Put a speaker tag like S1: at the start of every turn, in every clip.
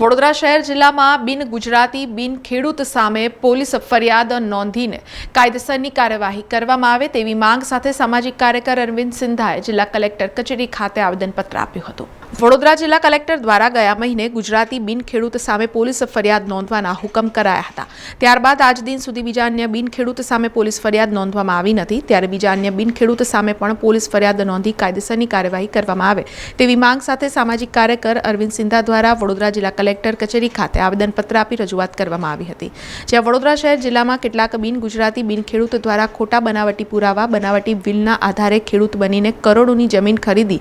S1: વડોદરા શહેર જિલ્લામાં બિન ગુજરાતી, બિન ખેડૂત સામે પોલીસ ફરિયાદ નોંધીને કાયદેસરની કાર્યવાહી કરવામાં આવે તેવી માંગ સાથે સામાજિક કાર્યકર અરવિંદ સિંધાએ જિલ્લા કલેક્ટર કચેરી ખાતે આવેદનપત્ર આપ્યું હતું. વડોદરા જિલ્લા કલેક્ટર દ્વારા ગયા મહિને ગુજરાતી બિન ખેડૂત સામે પોલીસ ફરિયાદ નોંધવાના હુકમ કરાયા હતા. ત્યારબાદ આજ દિન સુધી બીજા અન્ય બિન ખેડૂત સામે પોલીસ ફરિયાદ નોંધવામાં આવી નથી. ત્યારે બીજા અન્ય બિન ખેડૂત સામે પણ પોલીસ ફરિયાદ નોંધી કાયદેસરની કાર્યવાહી કરવામાં આવે તેવી માંગ સાથે સામાજિક કાર્યકર અરવિંદ સિંધા દ્વારા વડોદરા જિલ્લા કલેક્ટર કચેરી ખાતે આવેદનપત્ર આપી રજૂઆત કરવામાં આવી હતી. જ્યાં વડોદરા શહેર જિલ્લામાં કેટલાક બિન ગુજરાતી દ્વારા ખોટા બનાવટી પુરાવા, બનાવટી બિલના આધારે ખેડૂત બનીને કરોડોની જમીન ખરીદી,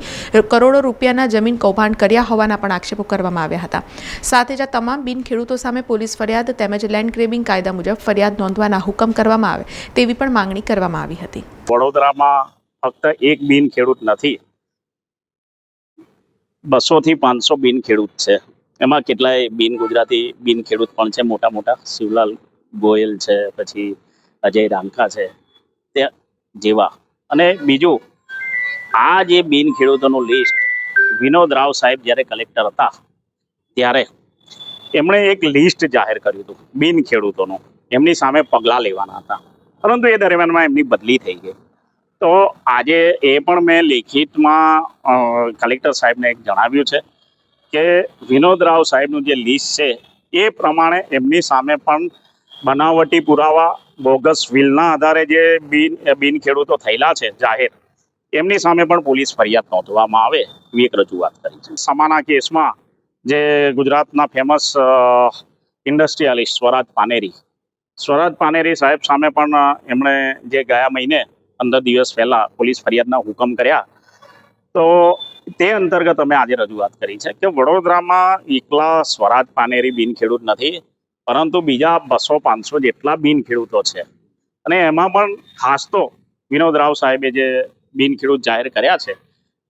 S1: કરોડો રૂપિયાના જમીન કૌભાંડ કર્યા હોવાના પણ આક્ષેપો કરવામાં આવ્યા હતા. સાથે જ તમામ બિન ખેડૂતો સામે પોલીસ ફરિયાદ તેમજ લેન્ડ ગ્રેબિંગ કાયદા મુજબ ફરિયાદ નોંધવાના હુકમ કરવામાં આવે તેવી પણ માંગણી કરવામાં આવી હતી.
S2: વડોદરામાં ફક્ત એક બિન ખેડૂત નથી બસો થી પાંચસો બિન ખેડૂત છે. એમાં કેટલાય બિન ગુજરાતી બિન ખેડૂત પણ છે, મોટા મોટા. શિવલાલ ગોયલ છે, પછી અજય રાંકા છે, તે જેવા. અને બીજું, આ જે બિન ખેડૂતોનું લિસ્ટ વિનોદ રાવ સાહેબ જ્યારે કલેક્ટર હતા, ત્યારે એમણે એક લિસ્ટ જાહેર કર્યું હતું, બિન ખેડૂતોનું. એમની સામે પગલાં લેવાના હતા. પરંતુ એ દરમિયાનમાં એમની બદલી થઈ ગઈ. તો આજે એ પણ મેં લેખિતમાં કલેક્ટર સાહેબને એક જણાવ્યું છે. કે વિનોદ રાવ સાહેબનું જે લિસ્ટ છે, એ પ્રમાણે એમની સામે પણ બનાવટી પુરાવા બોગસ વિલના આધારે જે બિન બિન ખેડૂતો થયેલા છે, જાહેર, એમની સામે પણ પોલીસ ફરિયાદ નોંધવામાં આવે, એવી એક રજૂઆત કરી છે. સમાના કેસમાં જે ગુજરાતના ફેમસ ઇન્ડસ્ટ્રીયાલિસ્ટ સ્વરાજ પાનેરી સ્વરાજ પાનેરી સાહેબ સામે પણ એમણે જે ગયા મહિને પંદર દિવસ પહેલા પોલીસ ફરિયાદના હુકમ કર્યા, તો તે અંતર્ગત અમે આજે રજૂઆત કરી છે કે વડોદરામાં એકલા સ્વરાજ પાનેરી બિનખેડૂત નથી, પરંતુ બીજા બસો પાંચસો જેટલા બિનખેડૂતો છે. અને એમાં પણ ખાસ તો વિનોદ રાવ સાહેબે જે બિનખેડૂત જાહેર કર્યા છે,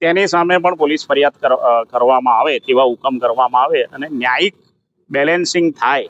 S2: તેની સામે પણ પોલીસ ફરિયાદ કર- કરવામાં આવે તેવા હુકમ કરવામાં આવે અને ન્યાયિક બેલેન્સિંગ થાય